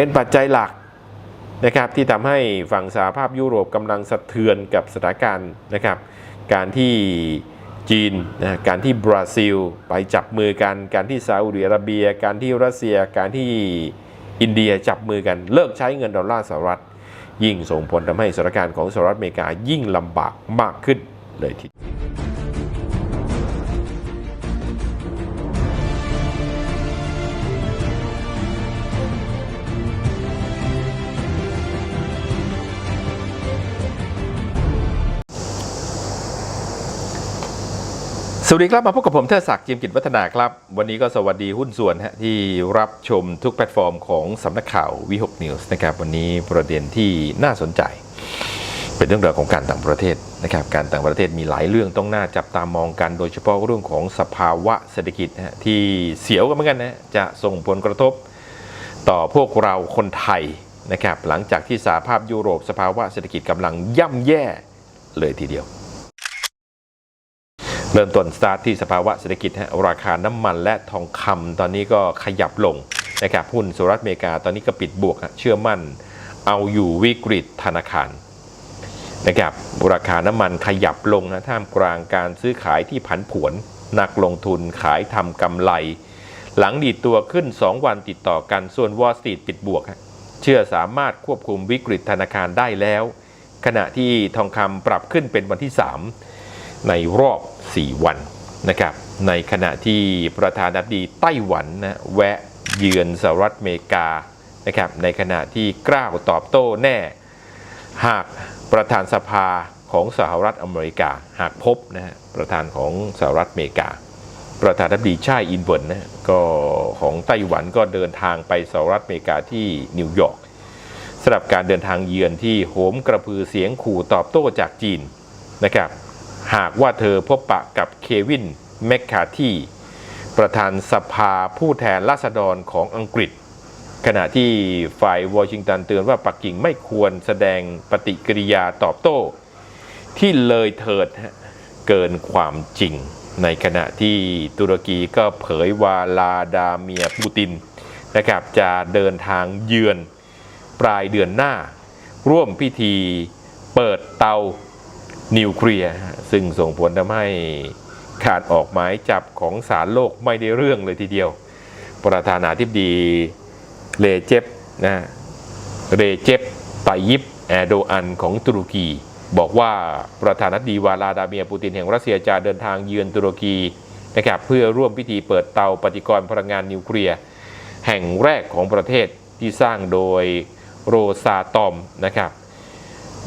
เป็นปัจจัยหลักนะครับที่ทำให้ฝั่งสหภาพยุโรปกำลังสะเทือนกับสถานการณ์นะครับ การที่จีนนะการที่บราซิลไปจับมือกัน การที่ซาอุดิอาระเบีย การที่รัสเซีย การที่อินเดียจับมือกันเลิกใช้เงินดอลลาร์สหรัฐ ยิ่งส่งผลทำให้สถานการณ์ของสหรัฐอเมริกายิ่งลำบากมากขึ้นเลยทีเดียว สวัสดีครับมาพบกับผมเทศศักดิ์จิมกิจวัฒนาครับ วันนี้ก็สวัสดีหุ้นส่วนที่รับชมทุกแพลตฟอร์มของสำนักข่าววิหกนิวส์นะครับวันนี้ประเด็นที่น่าสนใจ เป็นเรื่องราวของการต่างประเทศนะครับการต่างประเทศมีหลายเรื่องต้องน่าจับตามองกัน โดยเฉพาะเรื่องของสภาวะเศรษฐกิจที่เสียวกันเหมือนกันนะจะส่งผลกระทบ ต่อพวกเราคนไทยนะครับหลังจากที่สหภาพยุโรปสภาวะเศรษฐกิจกำลังย่ำแย่เลยทีเดียว เริ่มต้นสตาร์ทที่สภาวะเศรษฐกิจฮะราคาน้ำมันและทองคำตอนนี้ก็ขยับลงนะครับหุ้นสหรัฐอเมริกาตอนนี้ก็ปิดบวกเชื่อมั่น เอาอยู่วิกฤตธนาคารนะครับราคาน้ำมันขยับลงนะท่ามกลางการซื้อขายที่ผันผวน นักลงทุนขายทำกำไร หลังดีดตัวขึ้น 2 วันติดต่อกันส่วนวอลสตรีทปิดบวกเชื่อสามารถควบคุมวิกฤตธนาคารได้แล้ว ขณะที่ทองคำปรับขึ้นเป็นวันที่ 3 ในรอบ 4 วันนะครับในขณะที่ประธานาธิบดีไต้หวันนะแวะเยือนสหรัฐอเมริกานะครับในขณะที่กล้าวตอบโต้แน่ หากประธานสภาของสหรัฐอเมริกา หากพบนะฮะประธานของสหรัฐอเมริกา ประธานาธิบดีชาอินเวิร์นนะก็ของไต้หวันก็เดินทางไปสหรัฐอเมริกาที่นิวยอร์กสำหรับการเดินทางเยือนที่โหมกระพือเสียงขู่ตอบโต้จากจีนนะครับ หากว่าเธอพบปะกับเควินแมคคาที่ ประธานสภาผู้แทนราษฎรของอังกฤษ ขณะที่ฝ่ายวอชิงตันเตือนว่าปักกิ่งไม่ควรแสดงปฏิกิริยาตอบโต้ ที่เลยเถิดเกินความจริง ในขณะที่ตุรกีก็เผยว่าลาดาเมียปูตินนะครับจะเดินทางเยือนปลายเดือนหน้า ร่วมพิธีเปิดเตานิวเคลียร์ ซึ่งส่งผลทำให้ขาดออกหมายจับของศาลโลกไม่ได้เรื่องเลยทีเดียว ประธานาธิบดีเลเจปนะเรเจปไตยิปแอโดอันของตุรกี บอกว่าประธานาธิบดีวลาดาเมียปูตินแห่งรัสเซียจะเดินทางเยือนตุรกีนะครับเพื่อร่วมพิธีเปิดเตาปฏิกรณ์พลังงานนิวเคลียร์แห่งแรกของประเทศที่สร้างโดยโรซาตอมนะครับ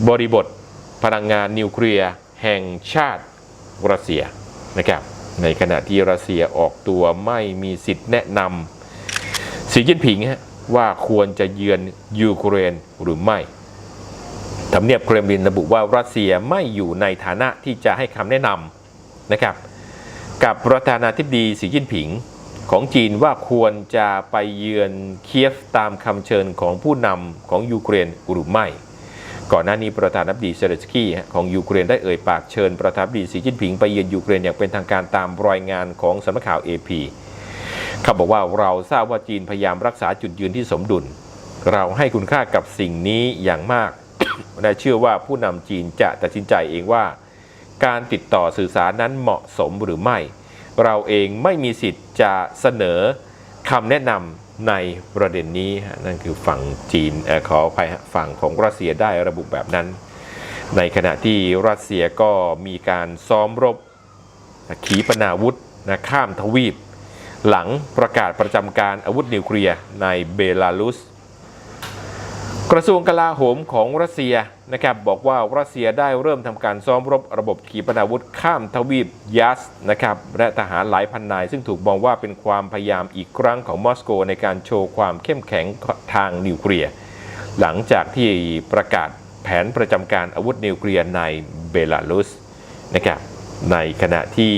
บริบทพลังงานนิวเคลียร์ แห่งชาติรัสเซียนะครับในขณะที่รัสเซียออกตัวไม่มีสิทธิ์แนะนำสีจิ้นผิงฮะว่าควรจะเยือนยูเครนหรือไม่ทำเนียบเครมลินระบุว่ารัสเซียไม่อยู่ในฐานะที่จะให้คำแนะนำนะครับ กับประธานาธิบดีสีจิ้นผิงของจีนว่าควรจะไปเยือนเคียฟตามคำเชิญของผู้นำของยูเครนหรือไม่ ก่อนหน้านี้ประธานาธิบดีเซเลสกี้ของยูเครนได้เอ่ยปากเชิญประธานาธิบดีสีจิ้นผิงไปเยือนยูเครนอย่างเป็นทางการตามรายงานของสำนักข่าว AP เขาบอกว่าเราทราบว่าจีนพยายามรักษาจุดยืนที่สมดุล เราให้คุณค่ากับสิ่งนี้อย่างมากและเชื่อว่าผู้นำจีนจะตัดสินใจเองว่า การติดต่อสื่อสารนั้นเหมาะสมหรือไม่ เราเองไม่มีสิทธิ์จะเสนอคำแนะนำ ในประเด็นนี้นั่นคือฝั่งจีนอขออภัยฝั่งของรัสเซียได้ระบุแบบนั้น ในขณะที่รัสเซียก็มีการซ้อมรบขีปนาวุธนะข้ามทวีป หลังประกาศประจำการอาวุธนิวเคลียร์ในเบลารุส กระทรวงกลาโหมของรัสเซียนะครับบอกว่ารัสเซียได้เริ่มทำการซ้อมรบระบบขีปนาวุธข้ามทวีปยัสนะครับและทหารหลายพันนาย ซึ่งถูกมองว่าเป็นความพยายามอีกครั้งของมอสโกในการโชว์ความเข้มแข็งทางนิวเคลียร์หลังจากที่ประกาศแผนประจำการอาวุธนิวเคลียร์ในเบลารุสนะครับในขณะที่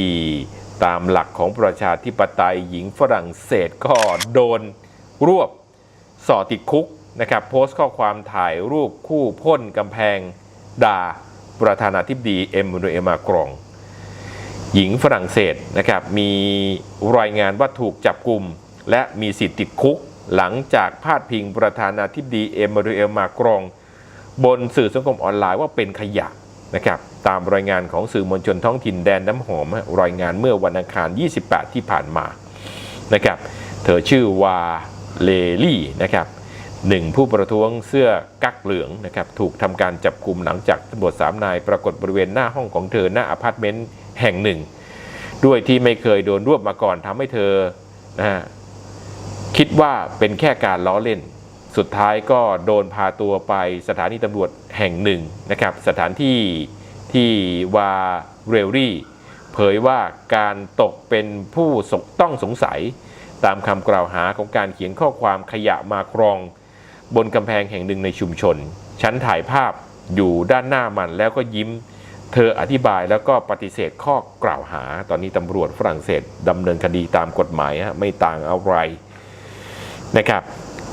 ตามหลักของประชาธิปไตยหญิงฝรั่งเศสก็โดนรวบสอติดคุก นะครับโพสต์ข้อความถ่ายรูปคู่พ่นกำแพงด่าประธานาธิบดีเอ็มมานูเอลมากรอง หญิงฝรั่งเศสนะครับมีรายงานว่าถูกจับกลุ่ม และมีสิทธิ์ติดคุก หลังจากพาดพิงประธานาธิบดีเอมานูเอลมากรอง บนสื่อสังคมออนไลน์ว่าเป็นขยะนะครับตามรายงานของสื่อมวลชนท้องถิ่นแดนน้ำหอม รายงานเมื่อวันอังคาร 28 ที่ผ่านมานะครับเธอชื่อวาเลลี่นะครับ หนึ่งผู้ประท้วงเสื้อกั๊กเหลืองนะครับถูกทำการจับกลุ่มหลังจากตำรวจสามนายปรากฏบริเวณหน้าห้องของเธอหน้าอพาร์ตเมนต์แห่งหนึ่ง ด้วยที่ไม่เคยโดนรวบมาก่อนทำให้เธอนะคิดว่าเป็นแค่การล้อเล่น สุดท้ายก็โดนพาตัวไปสถานีตำรวจแห่งหนึ่งนะครับสถานที่ที่วาเรลลี่ เผยว่าการตกเป็นผู้ต้องสงสัย ตามคำกล่าวหาของการเขียนข้อความขยะมากรอง บนกำแพงแห่งหนึ่งในชุมชน ฉันถ่ายภาพอยู่ด้านหน้ามันแล้วก็ยิ้ม เธออธิบายแล้วก็ปฏิเสธข้อกล่าวหา ตอนนี้ตำรวจฝรั่งเศสดำเนินคดีตามกฎหมายไม่ต่างอะไรนะครับ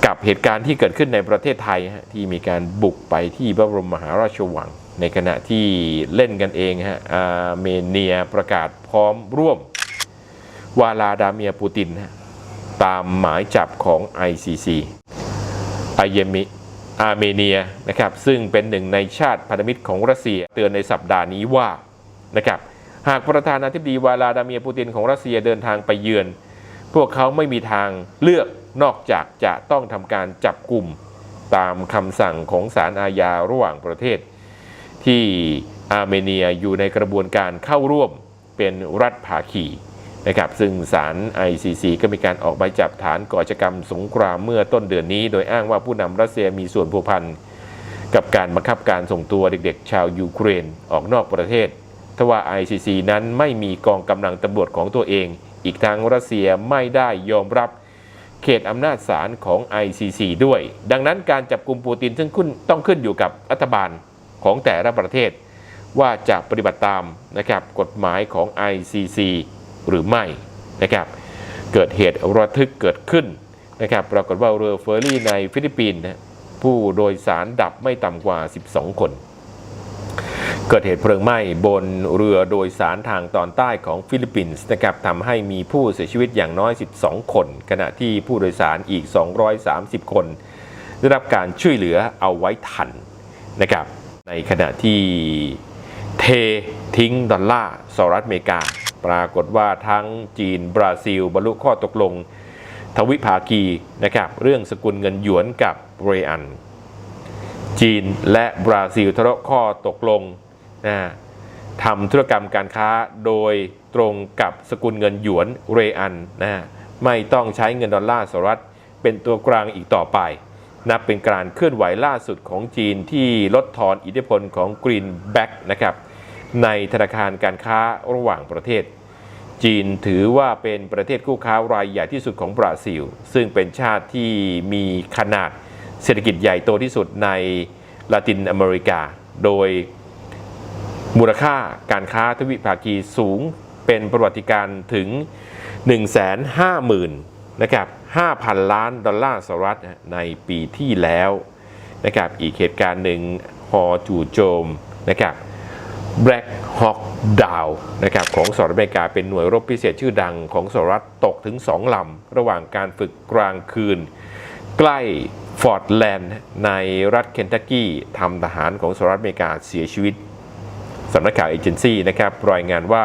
กับเหตุการณ์ที่เกิดขึ้นในประเทศไทยที่มีการบุกไปที่พระบรมมหาราชวัง ในขณะที่เล่นกันเองฮะอาเมเนียประกาศพร้อมร่วม วาลาดาเมียปูตินตามหมายจับของ ICC อาเยมิอาร์เมเนียนะครับซึ่งเป็นหนึ่งในชาติพันธมิตรของรัสเซียเตือนในสัปดาห์นี้ว่านะครับหากประธานาธิบดีวาลาดาเมียร์ปูตินของรัสเซียเดินทางไปเยือน พวกเขาไม่มีทางเลือกนอกจากจะต้องทำการจับกลุ่มตามคำสั่งของศาลอาญาระหว่างประเทศ ที่อาร์เมเนียอยู่ในกระบวนการเข้าร่วมเป็นรัฐภาคี นะครับซึ่งศาล ICC ก็มีการออกหมายจับฐานก่อชกรรมสงครามเมื่อต้นเดือนนี้ โดยอ้างว่าผู้นำรัสเซียมีส่วนผูกพันกับการบังคับการส่งตัวเด็กๆ ชาวยูเครนออกนอกประเทศทว่า ICC นั้นไม่มีกองกำลังตำรวจของตัวเอง อีกทั้งรัสเซียไม่ได้ยอมรับเขตอำนาจศาลของ ICC ด้วย ดังนั้นการจับกลุ่มปูตินซึ่งขึ้นต้องขึ้นอยู่กับรัฐบาลของแต่ละประเทศ ว่าจะปฏิบัติตามนะครับกฎหมายของ ICC หรือไม่นะครับเกิดเหตุระทึกเกิดขึ้นนะครับปรากฏว่าเรือเฟอร์รี่ในฟิลิปปินส์ผู้โดยสารดับไม่ต่ำกว่า 12 คน เกิดเหตุเพลิงไหม้บนเรือโดยสารทางตอนใต้ของฟิลิปปินส์นะครับทำให้มีผู้เสียชีวิตอย่างน้อย 12 คน ขณะที่ผู้โดยสารอีก 230 คน ได้รับการช่วยเหลือเอาไว้ทันนะครับในขณะที่เททิ้งดอลลาร์สหรัฐอเมริกา ปรากฏว่าทั้งจีนบราซิล บรรลุข้อตกลง ทวิภาคีนะครับเรื่องสกุลเงินหยวนกับเรอัน จีนและบราซิลทะเลาะข้อตกลงนะทำธุรกรรมการค้าโดยตรงกับสกุลเงินหยวนเรอันนะไม่ต้องใช้เงินดอลลาร์สหรัฐเป็นตัวกลางอีกต่อไป นับเป็นการเคลื่อนไหวล่าสุดของจีนที่ลดทอนอิทธิพลของ Greenback นะครับ ในธนาคารการค้าระหว่างประเทศ จีนถือว่าเป็นประเทศคู่ค้ารายใหญ่ที่สุดของบราซิล ซึ่งเป็นชาติที่มีขนาดเศรษฐกิจใหญ่โตที่สุดในลาตินอเมริกา โดยมูลค่าการค้าทวิภาคีสูงเป็นประวัติการ์ถึง 150,000นะครับ5,000 ล้านดอลลาร์สหรัฐในปีที่แล้วนะครับอีกเหตุการณ์หนึ่งฮอจู่โจมนะครับ Black Hawk Down นะครับของสหรัฐอเมริกาเป็นหน่วยรบพิเศษชื่อดังของสหรัฐตกถึง 2 ลำ ระหว่างการฝึกกลางคืน ใกล้ฟอร์ดแลนด์ในรัฐเคนทักกี้ทำทหารของสหรัฐอเมริกาเสียชีวิตสำนักข่าวเอเจนซี่นะครับรายงานว่า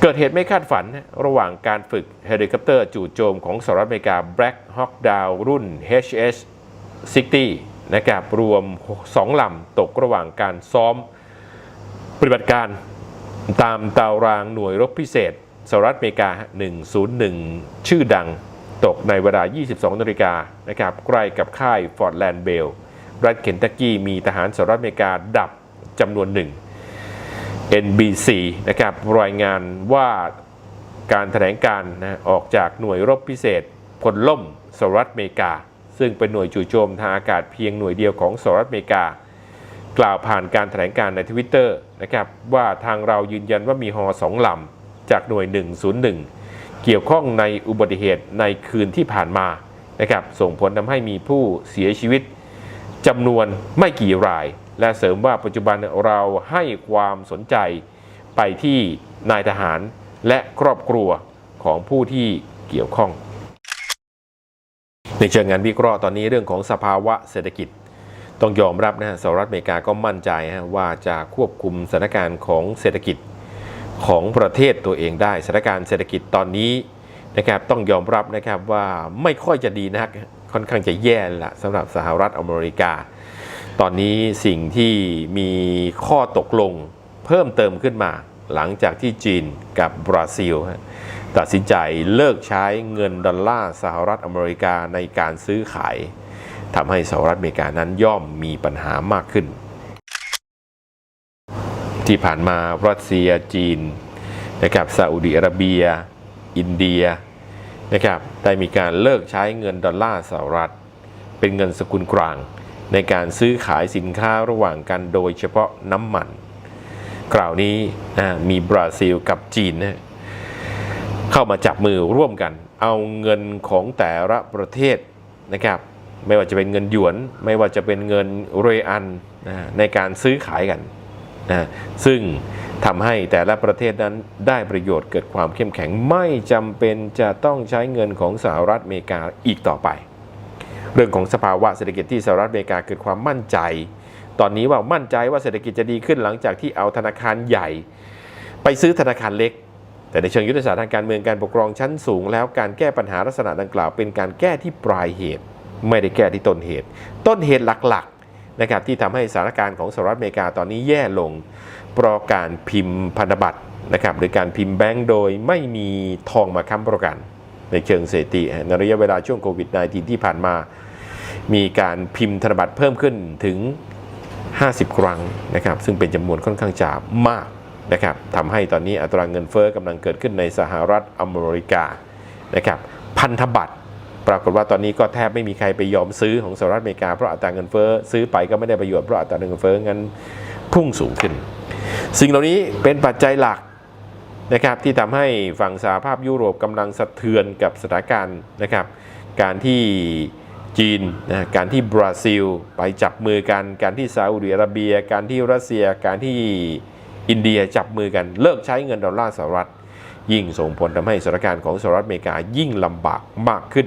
เกิดเหตุไม่คาดฝันระหว่างการฝึกเฮลิคอปเตอร์จู่โจมของสหรัฐอเมริกา Black Hawk Down รุ่น HS 60นะครับรวม 2 ลำตกระหว่างการซ้อม ปฏิบัติการตามตารางหน่วยรบพิเศษสหรัฐอเมริกา 101 ชื่อดังตกในเวลา 22 นาฬิกานะครับใกล้กับค่ายฟอร์ดแลนด์เบล รัฐเคนทักกี้มีทหารสหรัฐอเมริกาดับจำนวนหนึ่ง NBC นะครับรายงานว่าการแถลงการนะออกจากหน่วยรบพิเศษพลล่มสหรัฐอเมริกา ซึ่งเป็นหน่วยจู่โจมทางอากาศเพียงหน่วยเดียวของสหรัฐอเมริกา กล่าวผ่านการแถลงการในทวิตเตอร์นะครับว่าทางเรายืนยันว่ามีฮอสองลำจากหน่วย 101 เกี่ยวข้องในอุบัติเหตุในคืนที่ผ่านมานะครับส่งผลทำให้มีผู้เสียชีวิตจำนวนไม่กี่ราย และเสริมว่าปัจจุบันเราให้ความสนใจไปที่นายทหารและครอบครัวของผู้ที่เกี่ยวข้อง ในเชิงงานวิเคราะห์ตอนนี้เรื่องของสภาวะเศรษฐกิจ ต้องยอมรับนะฮะสหรัฐอเมริกาก็มั่นใจฮะว่าจะควบคุมสถานการณ์ของเศรษฐกิจของประเทศตัวเองได้สถานการณ์เศรษฐกิจตอนนี้นะครับต้องยอมรับนะครับว่าไม่ค่อยจะดีนักค่อนข้างจะแย่ละสำหรับสหรัฐอเมริกา ตอนนี้สิ่งที่มีข้อตกลงเพิ่มเติมขึ้นมา หลังจากที่จีนกับบราซิล ตัดสินใจเลิกใช้เงินดอลลาร์สหรัฐอเมริกาในการซื้อขาย ทำให้สหรัฐอเมริกานั้นย่อมมีปัญหามากขึ้น ที่ผ่านมารัสเซียจีนนะครับซาอุดิอาระเบีย อินเดียนะครับได้มีการเลิกใช้เงินดอลลาร์สหรัฐ เป็นเงินสกุลกลาง ในการซื้อขายสินค้าระหว่างกันโดยเฉพาะน้ำมันกล่าวนี้นะมีบราซิลกับจีนนะเข้ามาจับมือร่วมกัน เอาเงินของแต่ละประเทศนะครับ ไม่ว่าจะเป็นเงินหยวน ไม่ว่าจะเป็นเงินเรอันนะในการซื้อขายกันนะซึ่งทำให้แต่ละประเทศนั้นได้ประโยชน์เกิดความเข้มแข็งไม่จำเป็นจะต้องใช้เงินของสหรัฐอเมริกาอีกต่อไป เรื่องของสภาวะเศรษฐกิจที่สหรัฐอเมริกาเกิดความมั่นใจ ตอนนี้ว่ามั่นใจว่าเศรษฐกิจจะดีขึ้นหลังจากที่เอาธนาคารใหญ่ ไปซื้อธนาคารเล็ก แต่ในเชิงยุทธศาสตร์ทางการเมืองการปกครองชั้นสูง แล้วการแก้ปัญหาลักษณะดังกล่าวเป็นการแก้ที่ปลายเหตุ ไม่ได้แก้ที่ต้นเหตุ ต้นเหตุหลักๆนะครับที่ทำให้สถานการณ์ของสหรัฐอเมริกาตอนนี้แย่ลงเพราะการพิมพ์พันธบัตรนะครับหรือการพิมพ์แบงก์โดยไม่มีทองมาค้ำประกัน ในเชิงเศรษฐกิจในระยะเวลาช่วงโควิด -19 ที่ผ่านมา มีการพิมพ์ธนบัตรเพิ่มขึ้นถึง 50 ครั้งนะครับซึ่งเป็นจำนวนค่อนข้างจะมากนะครับทำให้ตอนนี้อัตราเงินเฟ้อกำลังเกิดขึ้นในสหรัฐอเมริกานะครับพันธบัตร ปรากฏว่าตอนนี้ก็แทบไม่มีใครไปยอมซื้อของสหรัฐอเมริกาเพราะอัตราเงินเฟ้อซื้อไปก็ไม่ได้ประโยชน์เพราะอัตราเงินเฟ้องั้นพุ่งสูงขึ้น สิ่งเหล่านี้เป็นปัจจัยหลักนะครับที่ทำให้ฝั่งสหภาพยุโรปกำลังสะเทือนกับสถานการณ์นะครับ การที่จีนนะการที่บราซิลไปจับมือกัน การที่ซาอุดิอาระเบีย การที่รัสเซีย การที่อินเดียจับมือกันเลิกใช้เงินดอลลาร์สหรัฐ ยิ่งส่งผลทำให้สถานการณ์ของสหรัฐอเมริกายิ่งลำบากมากขึ้น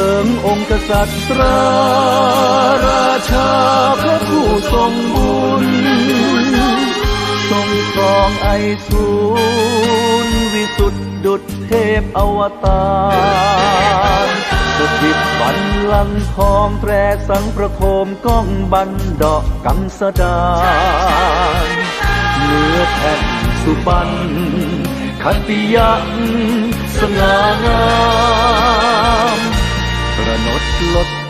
ลิงองค์กษัตริย์ราราชาพระผู้ทรงบุญ ทรงครองไอสูรวิสุทธิดุจเทพอวตารสถิตบันลังทองแตรสังประโคมก้องบันดอกกังสดานเนื้อแผ่นสุบันคติยักสง่างาม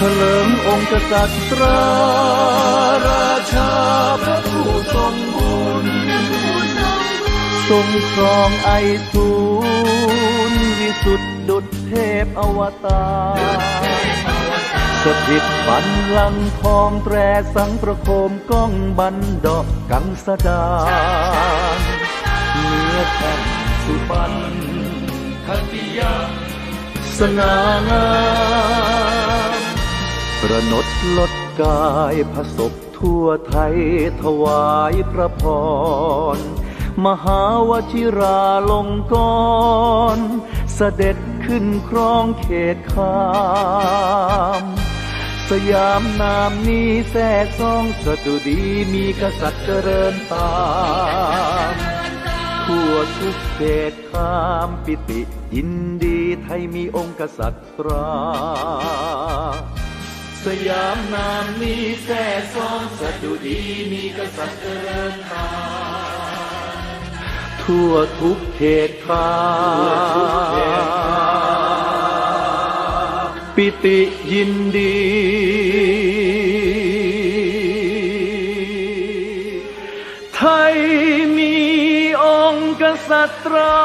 เถลิงองค์กษัตริย์ราชาพระผู้ทรงบุญทรงครองไอทูลวิสุทธิดุจเทพอวตารสถิตบันลังทองแตรสังประโคมก้องบันดอกกังสดาเนื้อแผ่นสุพรรณคันติยาสง่างาม ประนดลดกายผสบทั่วไทยถวายพระพร มหาวชิราลงกรณเสด็จขึ้นครองเขตขาม สยามนามนี้แท้ซองสะดุดีมีกษัตริย์เจริญตามทั่วทุกเขตขามปิติยินดีไทยมีองค์กษัตริย์ตรา สยามนามนี้แท้ซ้องสะดุดีมีกษัตริย์เจริญตาทั่วทุกเขตขาปิติยินดีไทยมีองค์กษัตรา